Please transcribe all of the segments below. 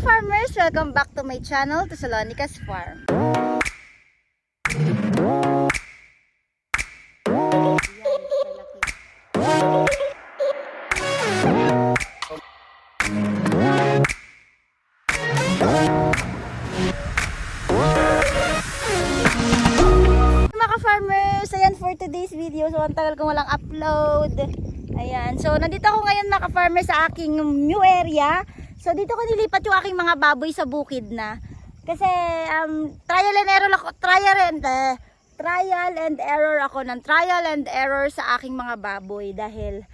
ka-farmers! Welcome back to my channel, to Salonica's Farm. Mga ka-farmers, ayan for today's video. So, ang tagal kong walang upload. Ayan. So, nandito ako ngayon mga ka-farmers sa aking new area. So, dito ko nilipat yung aking mga baboy sa bukid na. Kasi, um, trial and error ako, trial and, eh, trial and error ako ng trial and error sa aking mga baboy. Dahil,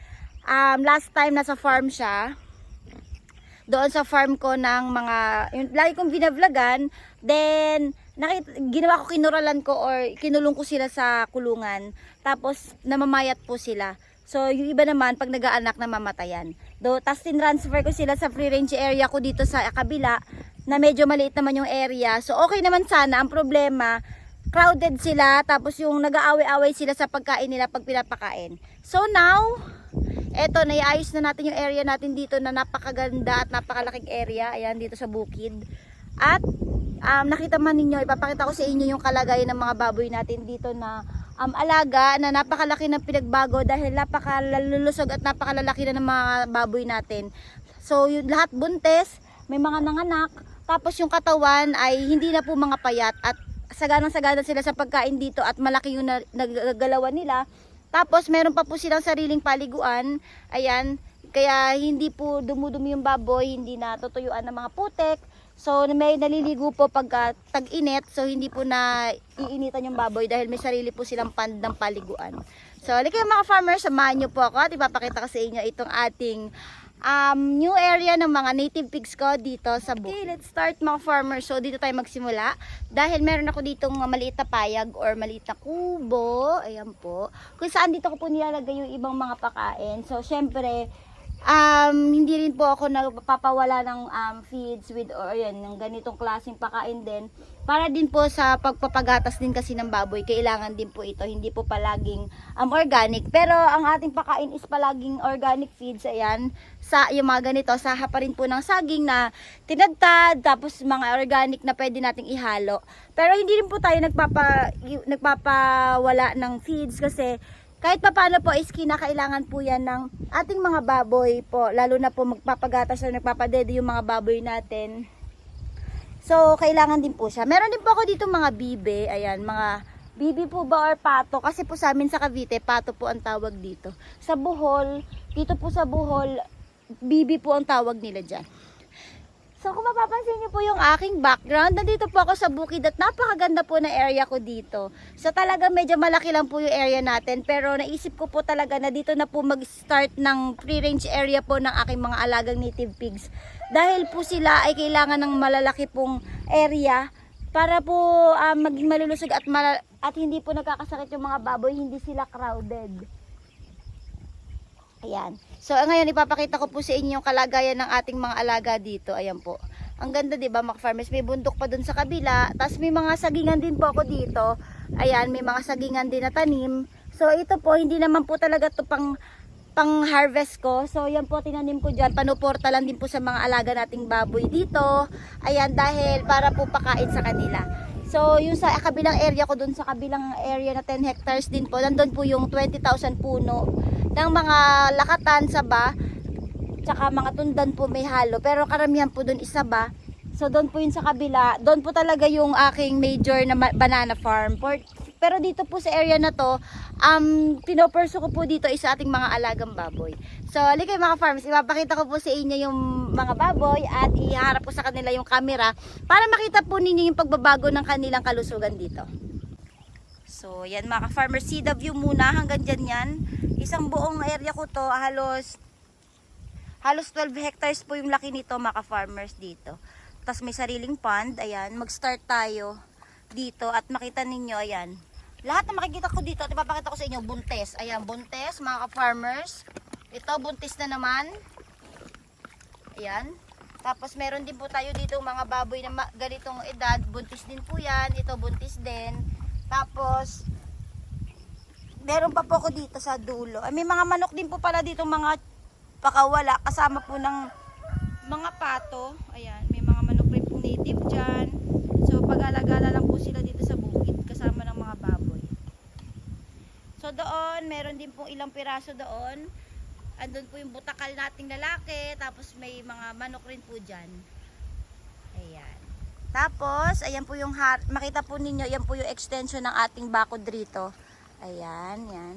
um, last time nasa farm siya, doon sa farm ko ng mga, yung lagi kong binavlagan, then, nakita, ginawa ko kinuralan ko or kinulong ko sila sa kulungan. Tapos, namamayat po sila. So, yung iba naman, pag nag-aanak, namamatayan. Do, tapos tinransfer ko sila sa free range area ko dito sa kabila, na medyo maliit naman yung area. So, okay naman sana. Ang problema, crowded sila, tapos yung nag-aaway-away sila sa pagkain nila pag pinapakain. So, now, eto, naiayos na natin yung area natin dito na napakaganda at napakalaking area. Ayan, dito sa bukid. At um, nakita man ninyo, ipapakita ko sa inyo yung kalagayan ng mga baboy natin dito na um, alaga na napakalaki ng pinagbago dahil napakalulusog at napakalalaki na ng mga baboy natin. So, yung lahat buntes, may mga nanganak, tapos yung katawan ay hindi na po mga payat at saganang-sagana sila sa pagkain dito at malaki yung na- nagagalawan nila. Tapos meron pa po silang sariling paliguan. Ayan, kaya hindi po dumudumi yung baboy, hindi na tutuyuan ng mga putek. So may naliligo po pagka tag-init, so hindi po na iinitan yung baboy dahil may sarili po silang pand ng paliguan. So halika mga farmers, samahan nyo po ako at ipapakita ko sa inyo itong ating um, new area ng mga native pigs ko dito sa bukid. Okay, let's start mga farmers. So dito tayo magsimula dahil meron ako ditong maliit na payag or maliit na kubo. Ayan po. Kung saan dito ko po nilalagay yung ibang mga pakain. So syempre, um, hindi rin po ako nagpapawala ng um, feeds with or yan, yung ganitong klaseng pakain din. Para din po sa pagpapagatas din kasi ng baboy, kailangan din po ito. Hindi po palaging um, organic. Pero ang ating pakain is palaging organic feeds. Ayan, sa yung mga ganito, saha pa rin po ng saging na tinadtad, tapos mga organic na pwede nating ihalo. Pero hindi rin po tayo nagpapa, nagpapawala ng feeds kasi kahit pa paano po is kinakailangan po yan ng ating mga baboy po. Lalo na po magpapagatas o nagpapadede yung mga baboy natin. So, kailangan din po siya. Meron din po ako dito mga bibe. Ayan, mga bibi po ba or pato? Kasi po sa amin sa Cavite, pato po ang tawag dito. Sa Bohol, dito po sa Bohol, bibi po ang tawag nila dyan. So kung mapapansin niyo po yung aking background, nandito po ako sa bukid at napakaganda po na area ko dito. So talaga medyo malaki lang po yung area natin pero naisip ko po talaga na dito na po mag-start ng free range area po ng aking mga alagang native pigs. Dahil po sila ay kailangan ng malalaki pong area para po ah, maging malulusog at, at hindi po nagkakasakit yung mga baboy, hindi sila crowded. Ayan. So ngayon ipapakita ko po sa inyo kalagayan ng ating mga alaga dito. Ayan po. Ang ganda 'di ba mga farmers? May bundok pa dun sa kabila. Tapos may mga sagingan din po ako dito. Ayan, may mga sagingan din na tanim. So ito po hindi naman po talaga to pang pang harvest ko. So yan po tinanim ko diyan. Panuporta lang din po sa mga alaga nating baboy dito. Ayan dahil para po pakain sa kanila. So, yung sa kabilang area ko dun sa kabilang area na 10 hectares din po, nandun po yung 20,000 puno ng mga lakatan sa ba, tsaka mga tundan po may halo. Pero karamihan po dun isa ba. So, doon po yun sa kabila. Doon po talaga yung aking major na banana farm. For, pero dito po sa area na to, um, pinoperso ko po dito is sa ating mga alagang baboy. So, halika mga farmers, ipapakita ko po sa inyo yung mga baboy at iharap ko sa kanila yung camera para makita po ninyo yung pagbabago ng kanilang kalusugan dito. So, yan mga farmers, see view muna hanggang dyan yan. Isang buong area ko to, halos halos 12 hectares po yung laki nito mga farmers dito. Tapos may sariling pond, ayan, mag-start tayo dito at makita ninyo, ayan. Lahat na makikita ko dito at ipapakita ko sa inyo, buntes. Ayan, buntes mga farmers Ito, buntis na naman. Ayan. Tapos meron din po tayo dito mga baboy na ganitong edad. Buntis din po yan. Ito buntis din. Tapos, meron pa po ako dito sa dulo. Ay, may mga manok din po pala dito mga pakawala. Kasama po ng mga pato. Ayan, may mga manok rin pong native dyan. So, pag-alagala lang po sila dito sa bukid kasama ng mga baboy. So, doon, meron din pong ilang piraso doon. Andun po yung butakal nating lalaki. Tapos, may mga manok rin po dyan. Ayan. Tapos, ayan po yung, makita po ninyo, yan po yung extension ng ating bakod rito. Ayan, yan.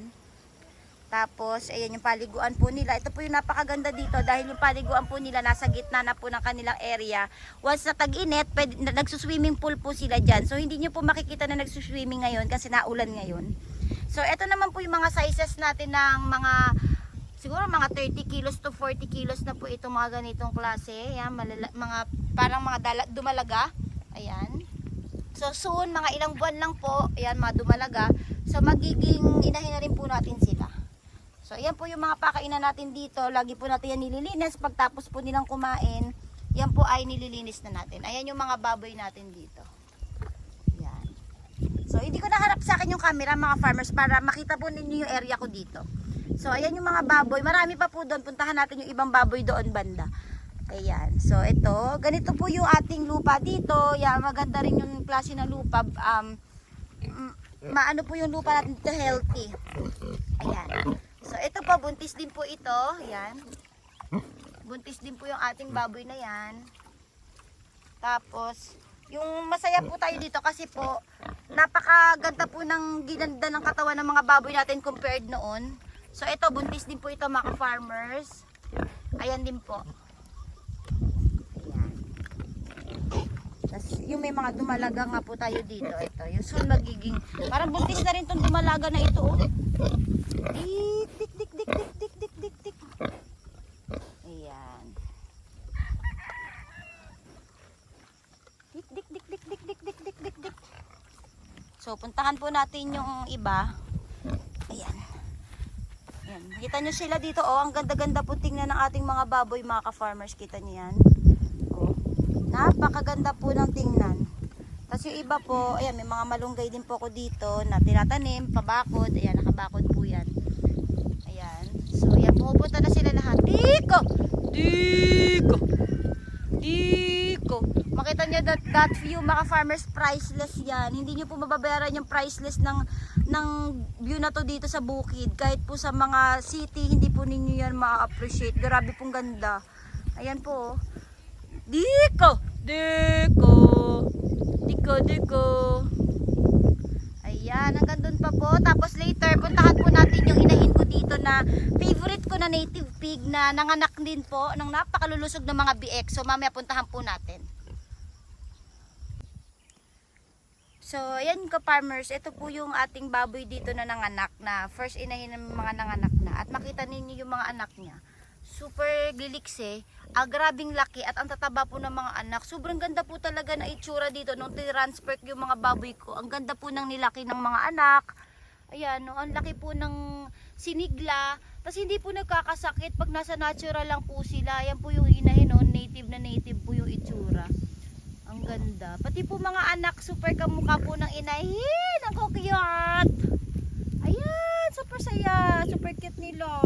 Tapos, ayan yung paliguan po nila. Ito po yung napakaganda dito dahil yung paliguan po nila nasa gitna na po ng kanilang area. Once na tag-init, nagsuswimming pool po sila dyan. So, hindi nyo po makikita na nagsuswimming ngayon kasi naulan ngayon. So, ito naman po yung mga sizes natin ng mga siguro mga 30 kilos to 40 kilos na po itong mga ganitong klase. Ayan, malala, mga parang mga dala, dumalaga. Ayan. So soon, mga ilang buwan lang po, ayan, mga dumalaga. So magiging inahin na rin po natin sila. So ayan po yung mga pakainan natin dito. Lagi po natin yan nililinis. Pagtapos po nilang kumain, yan po ay nililinis na natin. Ayan yung mga baboy natin dito. Ayan. So hindi ko naharap sa akin yung camera mga farmers para makita po ninyo yung area ko dito. So ayan yung mga baboy. Marami pa po doon. Puntahan natin yung ibang baboy doon banda. Ayan. So ito, ganito po yung ating lupa dito. Yan, maganda rin yung klase ng lupa. Um, mm, maano po yung lupa natin dito healthy. Ayan. So ito po, buntis din po ito. Ayan. Buntis din po yung ating baboy na yan. Tapos, yung masaya po tayo dito kasi po, napakaganda po ng ginanda ng katawan ng mga baboy natin compared noon. So ito, buntis din po ito mga farmers. Ayan din po. Ayan. Tapos yung may mga dumalaga nga po tayo dito. Ito, yung soon magiging, parang buntis na rin tong dumalaga na ito. Oh. Dik, dik, dik, dik, dik, dik, dik, dik, dik. Ayan. Dik, dik, dik, dik, dik, dik, dik, dik, dik, dik. So, puntahan po natin yung iba. Ayan. Ayan. Kita nyo sila dito, oh. Ang ganda-ganda po tingnan ng ating mga baboy, mga ka-farmers. Kita nyo yan. Napakaganda po ng tingnan. Tapos yung iba po, ayan, may mga malunggay din po ako dito na tinatanim, pabakod. Ayan, nakabakod po yan. Ayan. So, ayan, pumupunta na sila lahat. Diko! Diko! Diko! Makita nyo that, that view, mga farmers, priceless yan. Hindi nyo po mababayaran yung priceless ng, ng view na to dito sa bukid. Kahit po sa mga city, hindi po ninyo yan ma-appreciate. Grabe pong ganda. Ayan po. oh. Diko! Diko! Diko, diko. Ayan, hanggang doon pa po. Tapos later, puntahan po natin yung inahin ko dito na favorite ko na native pig na nanganak din po ng napakalulusog ng mga biek. So mamaya puntahan po natin. So, ayan ka farmers, ito po yung ating baboy dito na nanganak na first inahin ng mga nanganak na. At makita ninyo yung mga anak niya. Super lilikse, ang grabing laki at ang tataba po ng mga anak. Sobrang ganda po talaga na itsura dito nung transfer yung mga baboy ko. Ang ganda po ng nilaki ng mga anak. Ayan, no, ang laki po ng sinigla. Tapos hindi po nagkakasakit pag nasa natural lang po sila. Ayan po yung inahin, no, native na native po yung itsura. Ang ganda. Pati po mga anak, super kamukha po ng inahin. Ang cute. Ayan, super saya. Super cute nila.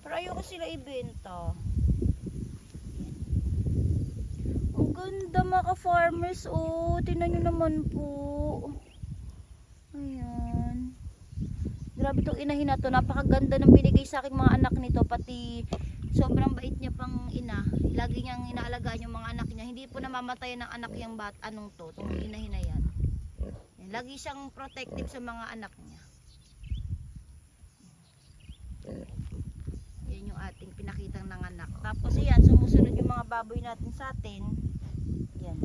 Pero ayoko sila ibenta. Ang ganda mga farmers Oh, tingnan nyo naman po. Ayan. Grabe itong inahin na to. Napakaganda ng binigay sa aking mga anak nito. Pati sobrang bait niya pang ina. Lagi niyang inaalagaan yung mga anak niya. Hindi po namamatay ng anak yung bat anong to. Itong inahin na. Yan, Lagi siyang protective sa mga anak niya. Yan yung ating pinakitang nanganak. Tapos yan, sumusunod yung mga baboy natin sa atin. Yan.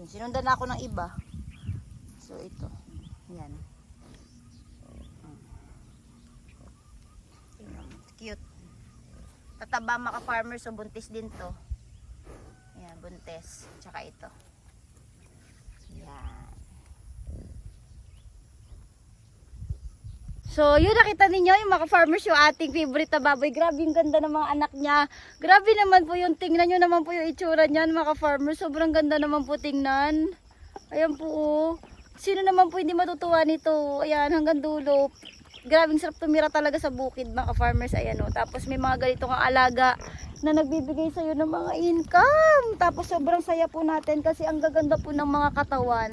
Yan. Sinundan ako ng iba. So ito. Yan. Cute. Tataba maka farmer so buntis din to. Yan, buntis. Tsaka ito. So, yun nakita ninyo yung mga farmers yung ating favorite na baboy. Grabe yung ganda ng mga anak niya. Grabe naman po yung tingnan nyo naman po yung itsura niyan mga farmers. Sobrang ganda naman po tingnan. Ayan po oh. Sino naman po hindi matutuwa nito? Ayan, hanggang dulo. grabing sarap tumira talaga sa bukid mga farmers. Ayan o. Tapos may mga ganito kang alaga na nagbibigay sa'yo ng mga income. Tapos sobrang saya po natin kasi ang gaganda po ng mga katawan.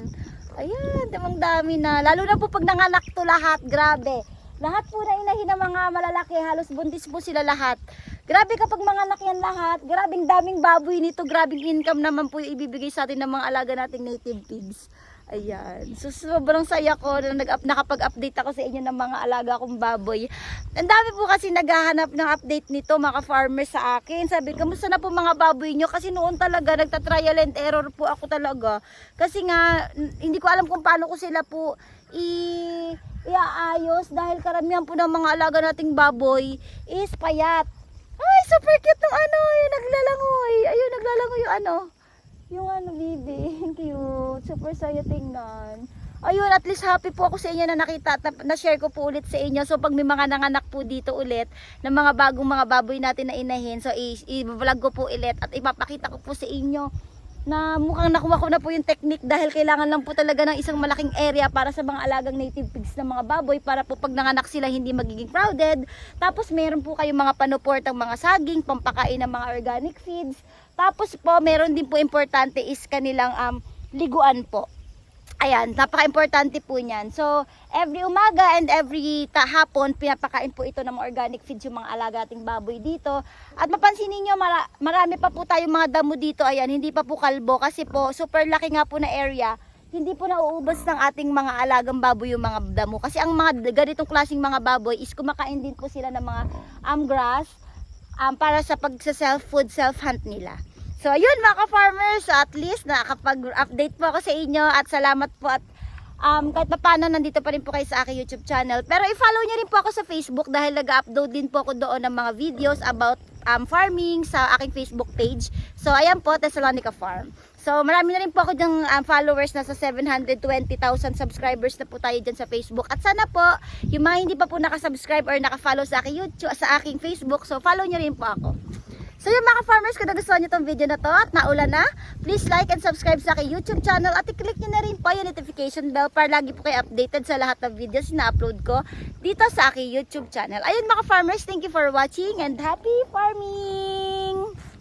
Ayan, damang dami na. Lalo na po pag nanganak to lahat, grabe. Lahat po na inahin ng mga malalaki, halos buntis po sila lahat. Grabe kapag mga anak yan lahat, grabing daming baboy nito, grabing income naman po yung ibibigay sa atin ng mga alaga nating native pigs. Ayan. So, sobrang saya ko na nag nakapag-update ako sa inyo ng mga alaga kong baboy. Ang dami po kasi naghahanap ng update nito mga farmers sa akin. Sabi, kamusta na po mga baboy nyo? Kasi noon talaga, nagta-trial and error po ako talaga. Kasi nga, hindi ko alam kung paano ko sila po i iaayos dahil karamihan po ng mga alaga nating baboy is payat. Ay, super cute ng ano, yung naglalangoy. Ayun, naglalangoy yung ano. Yung ano, baby. Cute. Super saya tingnan. Ayun, at least happy po ako sa inyo na nakita at na- na-share ko po ulit sa inyo. So, pag may mga nanganak po dito ulit, ng mga bagong mga baboy natin na inahin, so, i-vlog ko po ulit at ipapakita ko po sa inyo na mukhang nakuha ko na po yung technique dahil kailangan lang po talaga ng isang malaking area para sa mga alagang native pigs ng mga baboy para po pag nanganak sila hindi magiging crowded. Tapos meron po kayong mga panuportang mga saging, pampakain ng mga organic feeds. Tapos po meron din po importante is kanilang um, liguan po. Ayan, napaka-importante po niyan. So, every umaga and every hapon, pinapakain po ito ng mga organic feeds yung mga alaga ating baboy dito. At mapansin niyo mara- marami pa po tayong mga damo dito. Ayan, hindi pa po kalbo kasi po super laki nga po na area. Hindi po nauubos ng ating mga alagang baboy yung mga damo. Kasi ang mga ganitong klaseng mga baboy is kumakain din po sila ng mga um, grass um, para sa pag sa self food, self hunt nila. So, ayun mga ka-farmers, at least nakakapag-update po ako sa inyo at salamat po at um, kahit pa paano nandito pa rin po kayo sa aking YouTube channel. Pero i-follow nyo rin po ako sa Facebook dahil nag-upload din po ako doon ng mga videos about um, farming sa aking Facebook page. So, ayan po, Thessalonica Farm. So, marami na rin po ako dyang um, followers, nasa 720,000 subscribers na po tayo dyan sa Facebook. At sana po, yung mga hindi pa po nakasubscribe or nakafollow sa aking YouTube, sa aking Facebook, so follow nyo rin po ako. So yung mga farmers, kung nagustuhan nyo tong video na to at naulan na, please like and subscribe sa aking YouTube channel at i-click nyo na rin po yung notification bell para lagi po kayo updated sa lahat ng videos na upload ko dito sa aking YouTube channel. Ayun mga farmers, thank you for watching and happy farming!